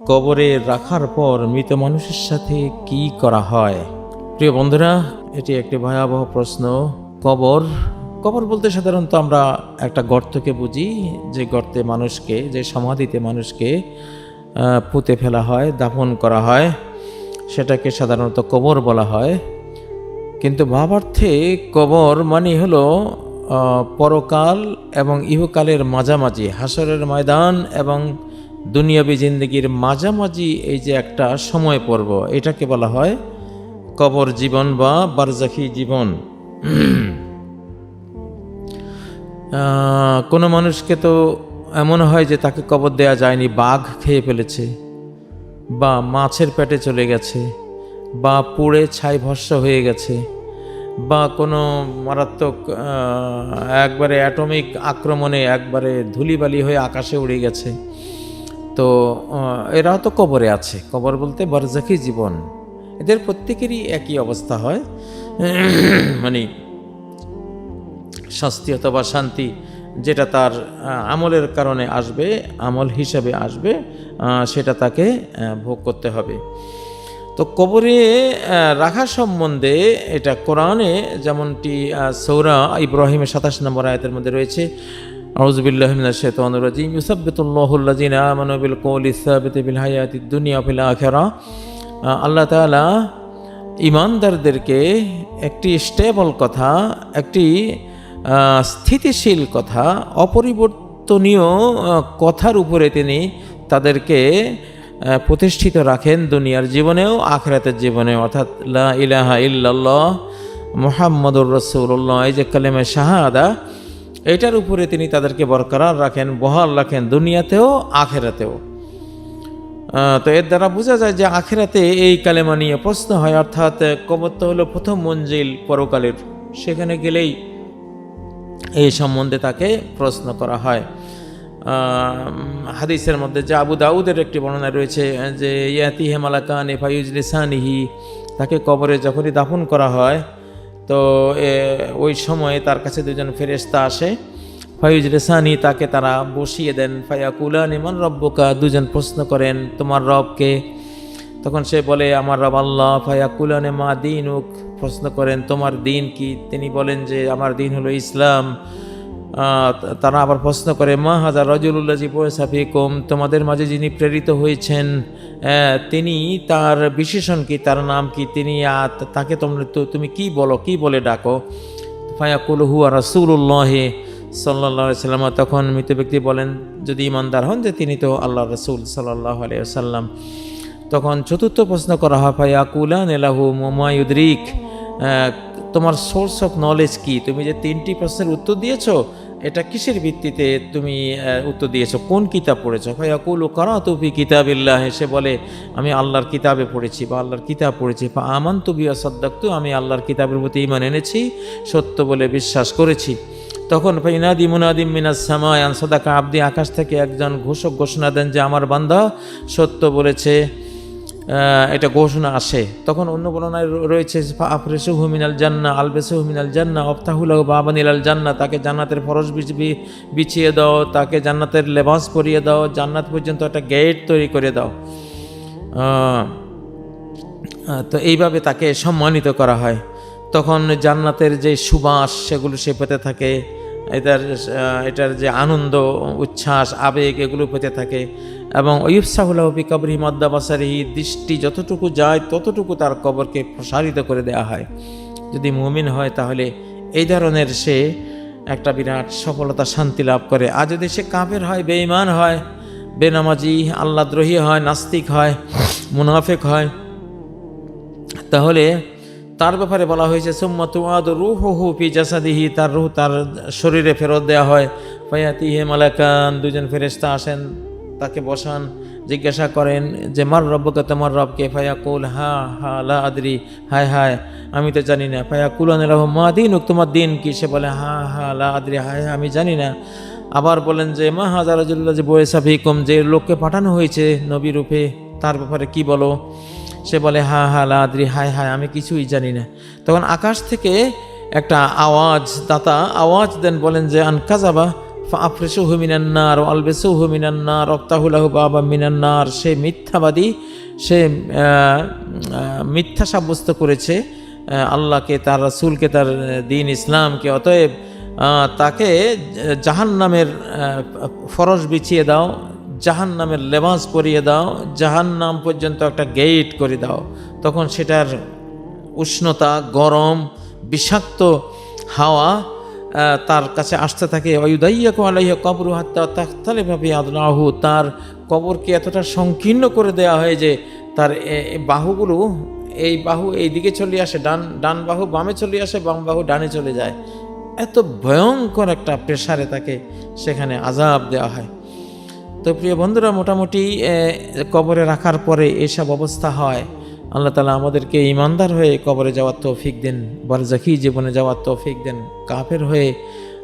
কবরে রাখার পর মৃত মানুষের সাথে কি করা হয়? প্রিয় বন্ধুরা, এটি একটি ভয়াবহ প্রশ্ন। কবর কবর বলতে সাধারণত আমরা একটা গর্তকে বুঝি, যে গর্তে মানুষকে, যে সমাধিতে মানুষকে পুঁতে ফেলা হয়, দাফন করা হয়। সেটাকে সাধারণত কবর বলা হয়। কিন্তু ভাবার্থে কবর মানে হলো পরকাল এবং ইহকালের মাঝামাঝি, হাসরের ময়দান এবং দুনিয়াবি জিন্দগির মাঝামাঝি এই যে একটা সময় পর্ব, এটাকে বলা হয় কবর জীবন বা বারজাখি জীবন। কোনো মানুষকে তো এমন হয় যে তাকে কবর দেয়া যায়নি, বাঘ খেয়ে ফেলেছে, বা মাছের পেটে চলে গেছে, বা পুড়ে ছাই ভস্য হয়ে গেছে, বা কোনো মারাত্মক একবারে অ্যাটমিক আক্রমণে একবারে ধুলিবালি হয়ে আকাশে উড়ে গেছে। তো এরাও তো কবরে আছে। কবর বলতে বারজাখি জীবন। এদের প্রত্যেকেরই একই অবস্থা হয়। মানে শাস্তি অথবা শান্তি যেটা তার আমলের কারণে আসবে, আমল হিসাবে আসবে সেটা তাকে ভোগ করতে হবে। তো কবরে রাখা সম্বন্ধে এটা কোরআনে যেমনটি সৌরা ইব্রাহিমের সাতাশ নম্বর আয়াতের মধ্যে রয়েছে আউজবিল্লাহমিনা শেতানুর রাজিম। ইউসাব্বিতুল্লাহুল্লাযিনা আমানু বিল কওলি সাবিতি বিল হায়াতিদ দুনিয়া ফিল আখিরা আহ, আল্লাহ তাআলা ইমানদারদেরকে একটি স্টেবল কথা একটি স্থিতিশীল কথা অপরিবর্তনীয় কথার উপরে তিনি তাদেরকে প্রতিষ্ঠিত রাখেন দুনিয়ার জীবনেও আখরাতের জীবনে অর্থাৎ লা ইলাহা ইল্লাল্লাহ মুহাম্মদুর রসুল্লাহ এই যে কালেমে শাহাদা এটার উপরে তিনি তাদেরকে বরকরার রাখেন, বহাল রাখেন দুনিয়াতেও, আখেরাতেও। তো এর দ্বারা বোঝা যায় যে আখেরাতে এই কালেমা নিয়ে প্রশ্ন হয়, অর্থাৎ কবর তো হলো প্রথম মঞ্জিল পরকালের। সেখানে গেলেই এই সম্বন্ধে তাকে প্রশ্ন করা হয়। হাদিসের মধ্যে যে আবু দাউদের একটি বর্ণনা রয়েছে যে ইয়াতি হেমালাকান এফাইউজলিসানিহি তাকে কবরে যখনই দাফন করা হয় তো ওই সময়ে তার কাছে দুজন ফেরেস্তা আসে। ফায়ুজ রেসানি তাকে তারা বসিয়ে দেন। ফায়াকুলান ইমান রব্বকা? দুজন প্রশ্ন করেন, তোমার রবকে তখন সে বলে, আমার রব আল্লাহ, ফায়াকুলানে মা দিন উক প্রশ্ন করেন, তোমার দিন কি? তিনি বলেন যে, আমার দিন হলো ইসলাম। তারা আবার প্রশ্ন করে, মা হাজার রজুল্লাহ জি সাফিকুম তোমাদের মাঝে যিনি প্রেরিত হয়েছেন তিনি তার বিশেষণ কি, তার নাম কি, তিনি তাকে তোমরা তুমি কি বলো, কি বলে ডাকো? ফায়াকুল হুয়া রাসুল্লাহে সাল্লাহ সাল্লাম তখন মৃত ব্যক্তি বলেন, যদি ইমানদার হন যে তিনি তো আল্লাহ রসুল সাল্লাহ আলিয়াল্লাম তখন চতুর্থ প্রশ্ন করা হয় ফায়াকুলান এলাহু মোমায়ুদ্রিক তোমার সোর্স অফ নলেজ কি? তুমি যে তিনটি প্রশ্নের উত্তর দিয়েছ এটা কিসের ভিত্তিতে তুমি উত্তর দিয়েছ? কোন কিতাব পড়েছো? ফায়াকুল ও করা তুফি কিতাবিল্লাহ এসে বলে, আমি আল্লাহর কিতাবে পড়েছি বা আল্লাহর কিতাব পড়েছি। বা আমান তুবিয়া সদ্দাক্তু, আমি আল্লাহর কিতাবের প্রতি ইমান এনেছি, সত্য বলে বিশ্বাস করেছি। তখন ফাইনাদি মুনাদিম মিনাস সামায় আনসাদাকা আব্দি, আকাশ থেকে একজন ঘোষক ঘোষণা দেন যে, আমার বান্দা সত্য বলেছে এটা ঘোষণা আসে। তখন অন্য বর্ণনায় রয়েছে আফরেসু হুমিনাল জান্না আলবেসু হুমিনাল জান্না অফতাহুল বাবানিল আল জান্না, তাকে জান্নাতের ফরজ বিছ- বিছিয়ে দাও, তাকে জান্নাতের লেবাস পরিয়ে দাও, জান্নাত পর্যন্ত একটা গেট তৈরি করে দাও। তো এইভাবে তাকে সম্মানিত করা হয়। তখন জান্নাতের যে সুবাস, সেগুলো সে পেতে থাকে। এটার এটার যে আনন্দ, উচ্ছ্বাস, আবেগ, এগুলো পেতে থাকে। এবং অয়ুৎসাহুল্লাহ কবরি মদ্দাবাসারি দৃষ্টি যতটুকু যায় ততটুকু তার কবরকে প্রসারিত করে দেওয়া হয়। যদি মুমিন হয় তাহলে এই ধরনের সে একটা বিরাট সফলতা, শান্তি লাভ করে। আর যদি সে কাফের হয়, বেঈমান হয়, বেনামাজি আল্লাদ্রোহী হয়, নাস্তিক হয়, মুনাফেক হয়, তাহলে তার ব্যাপারে বলা হয়েছে, সুম্মা তুয়াদ রুহ হু পি জাসাদিহি তার রুহ তার শরীরে ফেরত দেওয়া হয়। ফয়াতি হে মালাকান, দুজন ফেরেশতা আসেন। তাকে বসান, জিজ্ঞাসা করেন যে, মার রব্বকে তোমার রবকে? ফায়াকুল, হা হা, লা আদরি। হায় হায়, আমি তো জানি না। ফায়াকুল, আনিলাহ, মা দিন তোমার দিন? কি সে বলে, হা হা, লা আদরি। হায় আমি জানি না। আবার বলেন যে, মা হাজারাজুল্লাহ যে বয়েসা ভিকুম যে লোককে পাঠানো হয়েছে নবী রূপে, তার ব্যাপারে কি বলো? সে বলে, হা হা লাদ্রি হায় হায়, আমি কিছুই জানি না। তখন আকাশ থেকে একটা আওয়াজ, দাতা আওয়াজ দেন, বলেন যে, আন কাজাবা আফরেসু হুমিনান্নার আলবেসু হুমিনান্নার রক্তাহুলাহু বাবা মিনান্নার সে মিথ্যাবাদী, সে মিথ্যা সাব্যস্ত করেছে আল্লাহকে, তার রাসূলকে, তার দিন ইসলামকে। অতএব তাকে জাহান নামের ফরজ বিছিয়ে দাও জাহান নামের লেবাস পরিয়ে দাও জাহান নাম পর্যন্ত একটা গেট করে দাও। তখন সেটার উষ্ণতা, গরম, বিষাক্ত হাওয়া তার কাছে আসতে থাকে, অয়ুদাইয়াকু আলাইয়া কবর হাত্তা তাহলে ভাবি আদনাহু তার কবরকে এতটা সংকীর্ণ করে দেওয়া হয় যে তার বাহুগুলো, এই বাহু এই দিকে চলে আসে, ডান ডান বাহু বামে চলে আসে, বাম বাহু ডানে চলে যায়। এত ভয়ঙ্কর একটা প্রেসারে তাকে সেখানে আজাব দেওয়া হয়। তো প্রিয় বন্ধুরা, মোটামুটি কবরে রাখার পরে এসব অবস্থা হয়। আল্লাহ তালা আমাদেরকে ইমানদার হয়ে কবরে যাওয়ার তৌফিক দেন বারজাকি জীবনে যাওয়ার তৌফিক দেন, কাফের হয়ে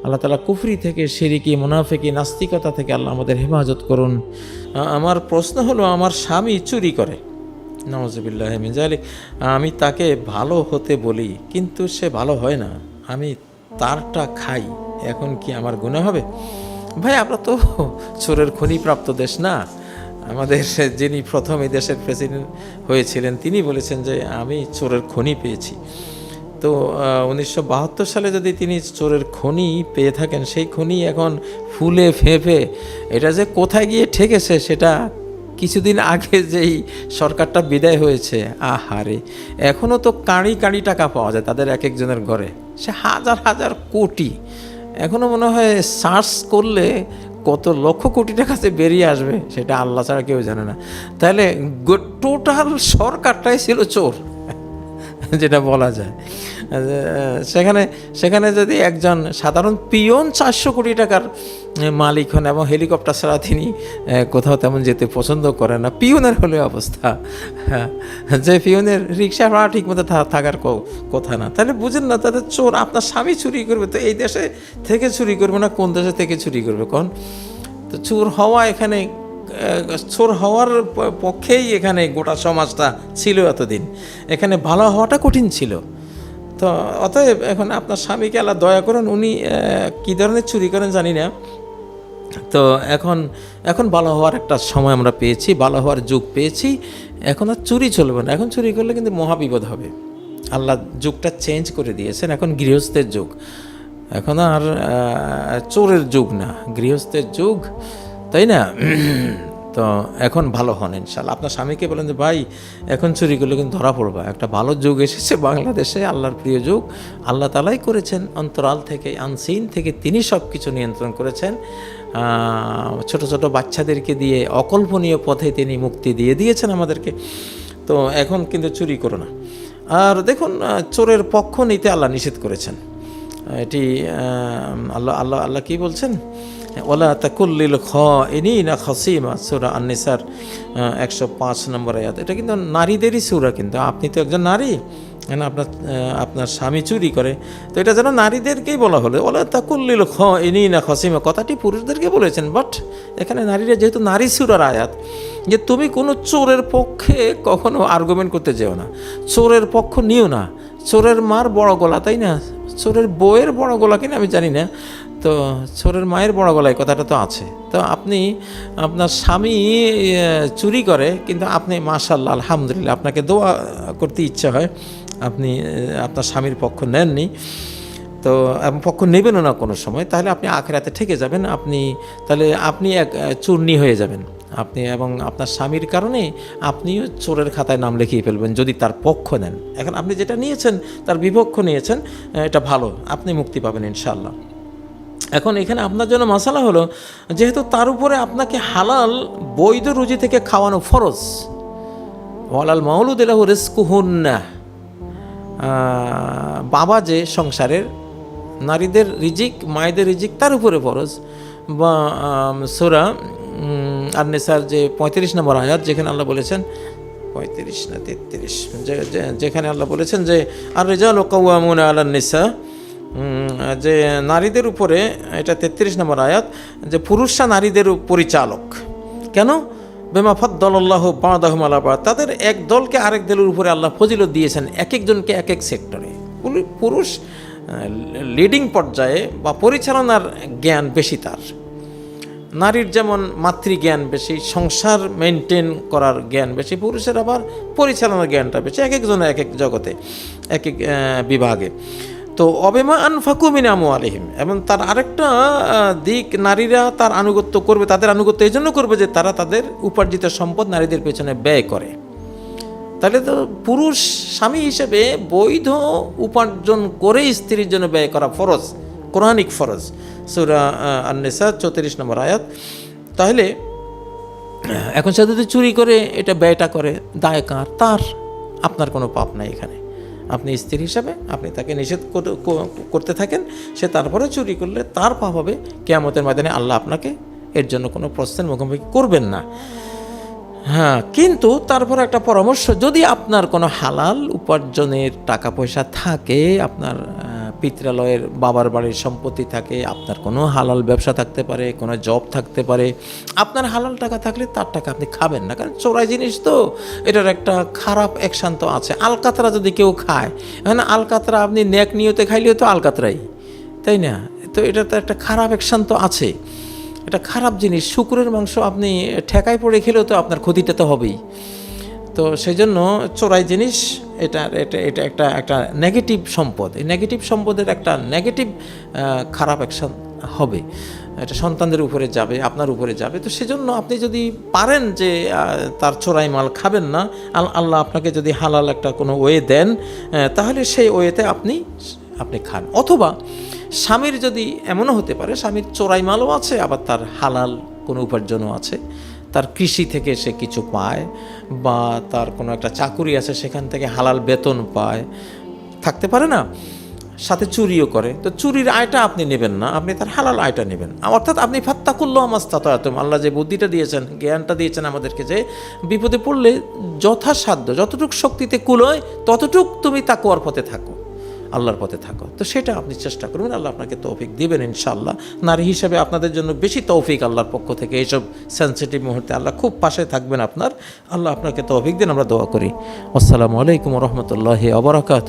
আল্লাহ তালা কুফরি থেকে সিরিকি মুনাফিকি, নাস্তিকতা থেকে আল্লাহ আমাদের হেফাজত করুন। আমার প্রশ্ন হলো, আমার স্বামী চুরি করে। নওয়াজবিল্লাহ মিজালি আমি তাকে ভালো হতে বলি, কিন্তু সে ভালো হয় না। আমি তারটা খাই, এখন কি আমার গুণে হবে? ভাই, আমরা তো চোরের খনিপ্রাপ্ত দেশ না। আমাদের, যিনি প্রথম এই দেশের প্রেসিডেন্ট হয়েছিলেন, তিনি বলেছেন যে আমি চোরের খনি পেয়েছি। তো উনিশশো বাহাত্তর সালে যদি তিনি চোরের খনি পেয়ে থাকেন, সেই খনি এখন ফুলে ফেঁপে, এটা যে কোথায় গিয়ে ঠেকেছে সেটা কিছুদিন আগে যেই সরকারটা বিদায় হয়েছে, আহারে! এখনও তো কাঁড়ি কাঁড়ি টাকা পাওয়া যায় তাদের এক একজনের ঘরে। সে হাজার হাজার কোটি। এখনও মনে হয় সার্চ করলে কত লক্ষ কোটি টাকা যে বেরিয়ে আসবে, সেটা আল্লাহ ছাড়া কেউ জানে না। তাহলে টোটাল সরকারটাই ছিল চোর। যেটা বলা যায়। সেখানে সেখানে যদি একজন সাধারণ পিয়ন চারশো কোটি টাকার মালিক হন এবং হেলিকপ্টার ছাড়া তিনি কোথাও তেমন যেতে পছন্দ করেন না পিয়নের হলে অবস্থা। হ্যাঁ, যে পিয়নের রিক্সা ভাড়া ঠিক মতো থাকার কথা না। তাহলে বুঝেন না তাদের চোর আপনার স্বামী চুরি করবে তো এই দেশে থেকে চুরি করবে না কোন দেশে থেকে চুরি করবে? কোন তো চোর হওয়া এখানে চোর হওয়ার পক্ষেই এখানে গোটা সমাজটা ছিল এতদিন। এখানে ভালো হওয়াটা কঠিন ছিল। তো অতএব এখন আপনার স্বামীকে আল্লাহ দয়া করেন, উনি কী ধরনের চুরি করেন জানি না। তো এখন এখন ভালো হওয়ার একটা সময় আমরা পেয়েছি, ভালো হওয়ার যুগ পেয়েছি। এখন আর চুরি চলবে না। এখন চুরি করলে কিন্তু মহাবিপদ হবে। আল্লাহ যুগটা চেঞ্জ করে দিয়েছেন, এখন গৃহস্থের যুগ। এখন আর চোরের যুগ না, গৃহস্থের যুগ। তাই না? তো এখন ভালো হন ইনশাল্লাহ আপনার স্বামীকে বলেন যে, ভাই, এখন চুরি করলে কিন্তু ধরা পড়বা। একটা ভালো যুগ এসেছে বাংলাদেশে, আল্লাহর প্রিয় যুগ। আল্লাহ তালাই করেছেন, অন্তরাল থেকে, আনসিন থেকে তিনি সব কিছু নিয়ন্ত্রণ করেছেন। ছোট ছোট বাচ্চাদেরকে দিয়ে অকল্পনীয় পথে তিনি মুক্তি দিয়ে দিয়েছেন আমাদেরকে। তো এখন কিন্তু চুরি করো না। আর দেখুন চোরের পক্ষ নিতে আল্লাহ নিষেধ করেছেন। এটি আল্লাহ আল্লাহ আল্লাহ কী বলছেন? ওলা তাকুল্লিল খ ইনি না খসিমা, সুরা আন্নিসার একশো পাঁচ নম্বর আয়াত। এটা কিন্তু নারীদেরই সুরা কিন্তু। আপনি তো একজন নারী না? আপনার আপনার স্বামী চুরি করে। তো এটা যেন নারীদেরকেই বলা হলো। ওলা তাকুল্লিল খ ইনি না খসিমা। কথাটি পুরুষদেরকে বলেছেন, বাট এখানে নারীরা যেহেতু নারী সুরার আয়াত, যে তুমি কোনো চোরের পক্ষে কখনো আর্গুমেন্ট করতে যেও না। চোরের পক্ষ নিও না। চোরের মার বড় গলা, তাই না? চোরের বইয়ের বড় গলা কিনা আমি জানি না। তো চোরের মায়ের বড় গলায় কথাটা তো আছে। তো আপনি, আপনার স্বামী চুরি করে, কিন্তু আপনি মাশাল্লাহ আলহামদুলিল্লাহ, আপনাকে দোয়া করতে ইচ্ছা হয়, আপনি আপনার স্বামীর পক্ষ নেননি। তো পক্ষ নেবেনও না কোনো সময়, তাহলে আপনি আখেরাতে ঠেকে যাবেন, আপনি, তাহলে আপনি এক চূর্ণী হয়ে যাবেন। আপনি এবং আপনার স্বামীর কারণে আপনিও চোরের খাতায় নাম লিখিয়ে ফেলবেন, যদি তার পক্ষ নেন। এখন আপনি যেটা নিয়েছেন, তার বিপক্ষ নিয়েছেন এটা ভালো, আপনি মুক্তি পাবেন ইনশাল্লাহ এখন এখানে আপনার জন্য মশালা হলো যেহেতু তার উপরে আপনাকে হালাল বৈধ রুজি থেকে খাওয়ানো ফরজ। ওয়ালাল মাউলুদ এলাহু রিস্কুহুন্না আহ, বাবা যে সংসারের নারীদের রিজিক মায়েদের রিজিক তার উপরে ফরজ। বা সোরা আর নেসার যে পঁয়ত্রিশ নম্বর আয়াত যেখানে আল্লাহ বলেছেন পঁয়ত্রিশ না তেত্রিশ যেখানে আল্লাহ বলেছেন যে আর রেজাল ওকাউমুন আল্লাহ উম, যে নারীদের উপরে, এটা তেত্রিশ নম্বর আয়াত, যে পুরুষরা নারীদের পরিচালক। কেন? বেমা ফদ্দল্লাহ বাঁদাহম আল্লাহ তাদের এক দলকে আরেক দলের উপরে আল্লাহ ফজিলত দিয়েছেন এক একজনকে এক এক সেক্টরে পুরুষ লিডিং পর্যায়ে বা পরিচালনার জ্ঞান বেশি তার। নারীর যেমন মাতৃজ্ঞান বেশি, সংসার মেনটেন করার জ্ঞান বেশি, পুরুষের আবার পরিচালনার জ্ঞানটা বেশি এক একজনের এক এক জগতে এক এক বিভাগে। তো অবেমা আনফাকু মিনামু আলহিম এবং তার আরেকটা দিক নারীরা তার আনুগত্য করবে, তাদের আনুগত্য এই জন্য করবে যে তারা তাদের উপার্জিত সম্পদ নারীদের পেছনে ব্যয় করে। তাহলে তো পুরুষ স্বামী হিসেবে বৈধ উপার্জন করে স্ত্রীর জন্য ব্যয় করা ফরজ, কোরআনিক ফরজ। সুরা আন্নেসা, চৌত্রিশ নম্বর আয়াত। তাহলে, এখন সে যদি চুরি করে এটা ব্যয়টা করে, দায় কার? তার। আপনার কোনো পাপ নাই এখানে। আপনি স্ত্রী হিসাবে আপনি তাকে নিষেধ কর- করতে থাকেন, সে তারপরে চুরি করলে তার পাপ হবে। কেয়ামতের ময়দানে আল্লাহ আপনাকে এর জন্য কোনো প্রশ্নের মুখোমুখি করবেন না। হ্যাঁ কিন্তু তারপর একটা পরামর্শ, যদি আপনার কোনো হালাল উপার্জনের টাকা পয়সা থাকে, আপনার পিত্রালয়ের বাবার বাড়ির সম্পত্তি থাকে, আপনার কোনো হালাল ব্যবসা থাকতে পারে, কোনো জব থাকতে পারে। আপনার হালাল টাকা থাকলে তার টাকা আপনি খাবেন না, কারণ চোরাই জিনিস তো। এটার একটা খারাপ অ্যাকশান তো আছে। আলকাতরা যদি কেউ খায় মানে আলকাতরা আপনি ন্যাক নিয়তে খাইলেও তো আলকাতরাই, তাই না? তো এটা তো একটা খারাপ অ্যাকশান তো আছে। এটা খারাপ জিনিস, শুকুরের মাংস আপনি ঠেকায় পড়ে খেলেও তো আপনার ক্ষতিটা তো হবেই। তো সেই জন্য চোরাই জিনিস, এটা এটা এটা একটা একটা নেগেটিভ সম্পদ। এই নেগেটিভ সম্পদের একটা নেগেটিভ খারাপ অ্যাকশন হবে। এটা সন্তানদের উপরে যাবে, আপনার উপরে যাবে। তো সেজন্য আপনি যদি পারেন যে তার চোরাই মাল খাবেন না, আল- আল্লাহ আপনাকে যদি হালাল একটা কোনো ওয়ে দেন তাহলে সেই ওয়েতে আপনি আপনি খান। অথবা স্বামীর যদি এমনও হতে পারে, স্বামীর চোরাই মালও আছে, আবার তার হালাল কোনো উপার্জনও আছে। তার কৃষি থেকে সে কিছু পায় বা তার কোনো একটা চাকুরি আছে, সেখান থেকে হালাল বেতন পায়, থাকতে পারে না, সাথে চুরিও করে। তো চুরির আয়টা আপনি নেবেন না, আপনি তার হালাল আয়টা নেবেন। অর্থাৎ আপনি ফাত্তাকুল্লাহ মাস্তাতাতুম, আল্লাহ যে বুদ্ধিটা দিয়েছেন, জ্ঞানটা দিয়েছেন আমাদেরকে যে বিপদে পড়লে যথাসাধ্য, যতটুক শক্তিতে কুলোয় ততটুক তুমি তাকুয়ার পথে থাকো। আল্লাহর পথে থাকো। তো সেটা আপনি চেষ্টা করবেন, আল্লাহ আপনাকে তৌফিক দিবেন ইনশাল্লাহ নারী হিসাবে আপনাদের জন্য বেশি তৌফিক আল্লাহর পক্ষ থেকে, এইসব সেন্সিটিভ মুহূর্তে আল্লাহ খুব পাশে থাকবেন আপনার। আল্লাহ আপনাকে তৌফিক দিন, আমরা দোয়া করি। আসসালামু আলাইকুম রহমতুল্লাহ আবরাকাত